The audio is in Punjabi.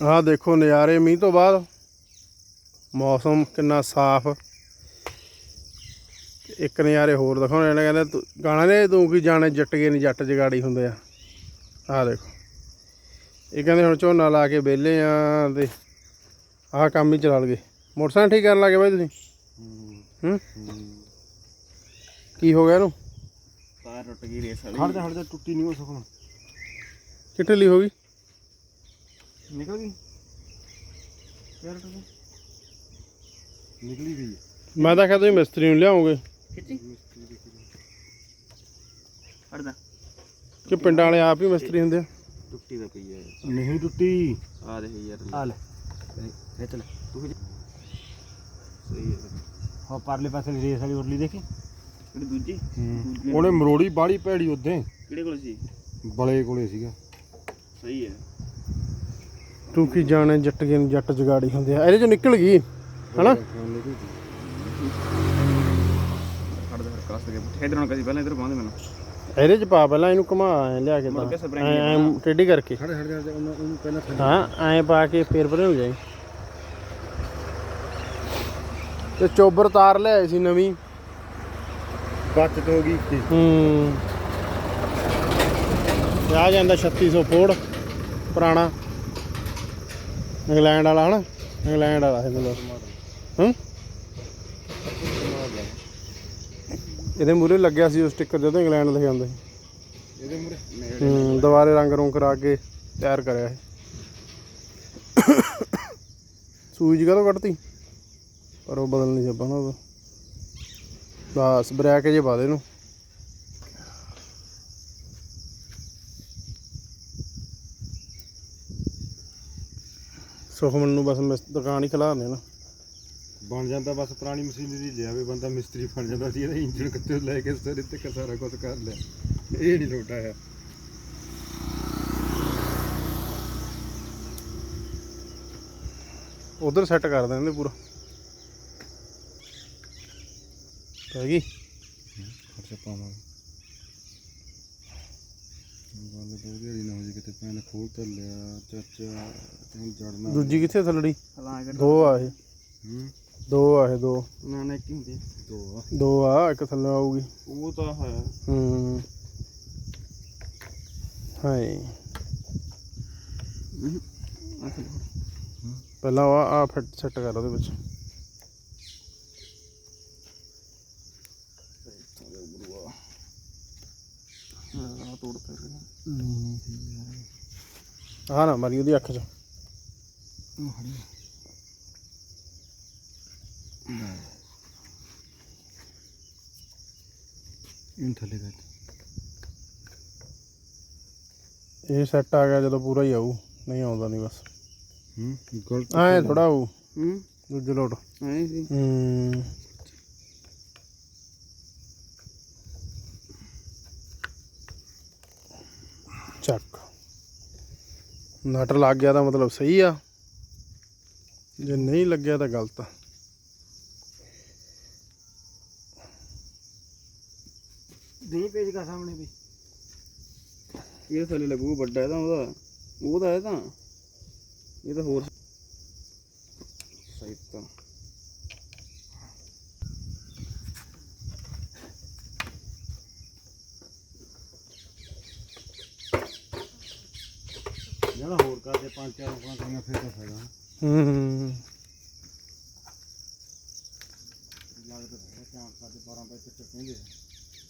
ਆਹ ਦੇਖੋ ਨਜ਼ਾਰੇ ਮੀਂਹ ਤੋਂ ਬਾਅਦ ਮੌਸਮ ਕਿੰਨਾ ਸਾਫ਼। ਇੱਕ ਨਜ਼ਾਰੇ ਹੋਰ ਦਿਖਾਉਣੇ ਨੇ ਕਹਿੰਦੇ ਤੂੰ- ਗਾਣਾ ਨੇ ਤੂੰ ਕੀ ਜਾਣੇ ਜੱਟ ਗਏ ਨਹੀਂ ਜੱਟ ਜਗਾੜੀ ਹੁੰਦੇ ਆ। ਆਹ ਦੇਖੋ। ਇਹ ਕਹਿੰਦੇ ਹੁਣ ਝੋਨਾ ਲਾ ਕੇ ਵਿਹਲੇ ਆ ਤੇ ਆਹ ਕੰਮ ਹੀ ਚਲਾ ਲਗੇ। ਮੋਟਰਸਾਈਕਲ ਠੀਕ ਕਰਨ ਲੱਗੇ ਬਾਈ ਤੁਸੀਂ? ਹੂੰ? ਕੀ ਹੋ ਗਿਆ ਇਹਨੂੰ? ਤਾਰ ਟੁੱਟ ਗਈ ਰੇਸ ਵਾਲੀ। ਖੜ ਜਾ ਖੜ ਜਾ ਟੁੱਟੀ ਨਹੀਂ ਹੋ ਸਕਣ ਕਿੱਥੇ ਹੋਗੀ ਨਿਕਲ ਗਈ? ਯਾਰ ਟੁੱਟ ਗਈ ਨਿਕਲੀ ਗਈ ਮੈਂ ਤਾਂ ਕਿਹਾ ਤੁਸੀਂ ਮਿਸਤਰੀ ਨੂੰ ਖਿੱਚੀ? ਹਟਦਾ ਕਿ ਪਿੰਡਾਂ ਵਾਲੇ ਆਪ ਹੀ ਮਿਸਤਰੀ ਹੁੰਦੇ ਆ? ਟੁੱਟੀ ਤਾਂ ਪਈ ਹੈ ਨਹੀਂ ਟੁੱਟੀ। ਆ ਦੇਖ ਯਾਰ। ਆ ਲੈ। ਖਿੱਚ ਲੈ। ਤੂੰ ਸਹੀ ਹੈ ਹਾਂ ਪਰਲੇ ਪਾਸੇ ਰੇਸ ਵਾਲੀ ਉਰਲੀ ਦੇਖੀ? ਕਿਹੜੀ ਦੂਜੀ? ਦੂਜੀ ਉਹਨੇ ਮਰੋੜੀ ਬਾੜੀ ਭੈੜੀ ਉਦੋਂ। ਕਿਹੜੇ ਕੋਲ ਸੀ? ਬਲੇ ਕੋਲੇ ਸੀਗਾ। ਸਹੀ ਹੈ ਤੂੰ ਕੀ ਜਾਣੇ ਜੱਟ ਨੀ ਜੱਟ ਜਗਾੜੀ ਹੁੰਦੇ ਆ। ਇਹਦੇ ਚੋਂ ਨਿਕਲ ਗਈ ਹਨਾ? ਪਹਿਲਾਂ ਇਧਰ ਮੈਨੂੰ। ਇਹਦੇ ਚ ਪਾ ਪਹਿਲਾਂ ਇਹਨੂੰ ਘੁਮਾ ਐਂ ਲਿਆ ਕੇ ਤਾਂ। ਐਂ ਟੇਢੀ ਕਰਕੇ। ਖੜ ਖੜ ਜਾ ਉਹਨੂੰ ਉਹਨੂੰ ਪਹਿਲਾਂ ਹਾਂ ਐਂ ਪਾ ਕੇ ਫੇਰ ਪਰੇ ਹੋ ਜਾਈ। ਤੇ ਚੋਬਰ ਤਾਰ ਲਿਆਏ ਸੀ ਨਵੀਂ। ਬਚਤ ਹੋ ਗਈ ਤੇ ਹੂੰ। ਤੇ ਆ ਜਾਂਦਾ 3600 ਫੋੜ ਪੁਰਾਣਾ। ਇੰਗਲੈਂਡ ਵਾਲਾ ਹਨਾ? ਇੰਗਲੈਂਡ ਵਾਲਾ ਇਹ ਮਤਲਬ ਹੂੰ? ਇਹਦੇ ਮੂਰੇ ਲੱਗਿਆ ਸੀ ਉਹ ਸਟicker ਜਦੋਂ ਇੰਗਲੈਂਡ ਲਿਖਿਆ ਹੁੰਦਾ ਸੀ। ਇਹਦੇ ਮੂਰੇ ਹੂੰ ਦੁਬਾਰੇ ਰੰਗ ਰੂੰਗ ਕਰਾ ਕੇ ਤਿਆਰ ਕਰਿਆ ਇਹ। ਸੂਈ ਕਦੋਂ ਕੱਢਤੀ? ਪਰ ਉਹ ਬਦਲ ਨਹੀਂ ਨਾ। ਉਹਦਾ ਬਸ ਬ੍ਰੇਕ ਜੇ ਪਾ ਦੇ ਇਹਨੂੰ। ਸੁਖਮਨ ਨੂੰ ਬਸ ਮਿਸ- ਦੁਕਾਨ ਹੀ ਖਿਲਾ ਦੇ ਨਾ। ਬਣ ਜਾਂਦਾ ਬਸ ਪੁਰਾਣੀ ਮਸ਼ੀਨਰੀ ਲਿਆਵੇ ਬੰਦਾ ਮਿਸਤਰੀ ਬਣ ਜਾਂਦਾ ਸੀ ਇਹਦਾ ਇੰਜਣ ਕਿੱਥੇ ਲੈ ਕੇ ਸਿਰੇ ਤੇ ਸਾਰਾ ਕੁਝ ਕਰ ਲਿਆ। ਇਹ ਨਹੀਂ ਲੋਟਾ ਆ ਉਧਰ ਸੈੱਟ ਕਰ ਦਿੰਦੇ ਪੂਰਾ। ਪੈ ਗਈ? ਖਰਚਾ ਪਾਵਾਂਗੇ। ਗੱਲ ਬਹੁਤ ਹੀ ਨਾ ਹੋ ਜੀ। ਪੈਨ ਖੋਲ ਤਾਂ ਲਿਆ ਚਾਚਾ ਤੈਨੂੰ ਜੜਨਾ ਦੂਜੀ ਕਿੱਥੇ ਥੱਲੜੀ? ਹਲਾਂ ਕੇ ਦੋ ਆ ਇਹ। ਹੂੰ? ਦੋ ਆ ਇਹ ਦੋ। ਨਾ ਨਾ ਕੀ ਹੁੰਦੀ ਦੋ ਆ। ਦੋ ਆ ਇੱਕ ਥੱਲੇ ਆਊਗੀ। ਉਹ ਤਾਂ ਹੈ। ਹੂੰ। ਹਾਏ। ਪਹਿਲਾਂ ਆ ਆ ਫਿੱਟ ਸੈੱਟ ਕਰ ਉਹਦੇ ਵਿੱਚ। ਤੋੜ ਫਿਰ ਆਹ ਨਾ ਮਾਰੀ ਉਹਦੀ ਅੱਖ 'ਚ। ਇਹਨੂੰ ਥੱਲੇ ਕਰ। ਇਹ ਸੈੱਟ ਆ ਗਿਆ ਜਦੋਂ ਪੂਰਾ ਹੀ ਆਊ ਨਹੀਂ ਆਉਂਦਾ ਨਹੀਂ ਬਸ। ਹੂੰ ਗਲਤ ਐ ਥੋੜਾ ਆਊ। ਹੂੰ। ਦੂਜੇ ਲੋਟ। ਐ ਸੀ। ਹੂੰ। ਚੱਕ। ਨਟ ਲੱਗ ਗਿਆ ਤਾਂ ਮਤਲਬ ਸਹੀ ਆ। ਜੇ ਨਹੀਂ ਲੱਗਿਆ ਤਾਂ ਗਲਤ ਆ। ਦੇ ਪੇਜ ਕਾ ਸਾਹਮਣੇ ਵੀ। ਇਹ ਥੱਲੇ ਲੱਗੂ ਵੱਡਾ ਇਹਦਾ ਉਹਦਾ। ਉਹਦਾ ਇਹ ਤਾਂ ਇਹ ਤਾਂ ਹੋਰ। ਸਹੀ ਤਾਂ। ਜਿਹੜਾ ਹੋਰ ਕਰਦੇ ਪੰਜ ਚਾਰ ਉਂਗਲਾਂ ਕਰੀਆਂ ਫਿਰ ਤਾਂ ਫਾਇਦਾ। ਹੂੰ ਲੱਗਦਾ ਚਾਂਸ ਕਰਦੇ 12 ਪੈਸੇ ਚੱਕ ਕਹਿੰਦੇ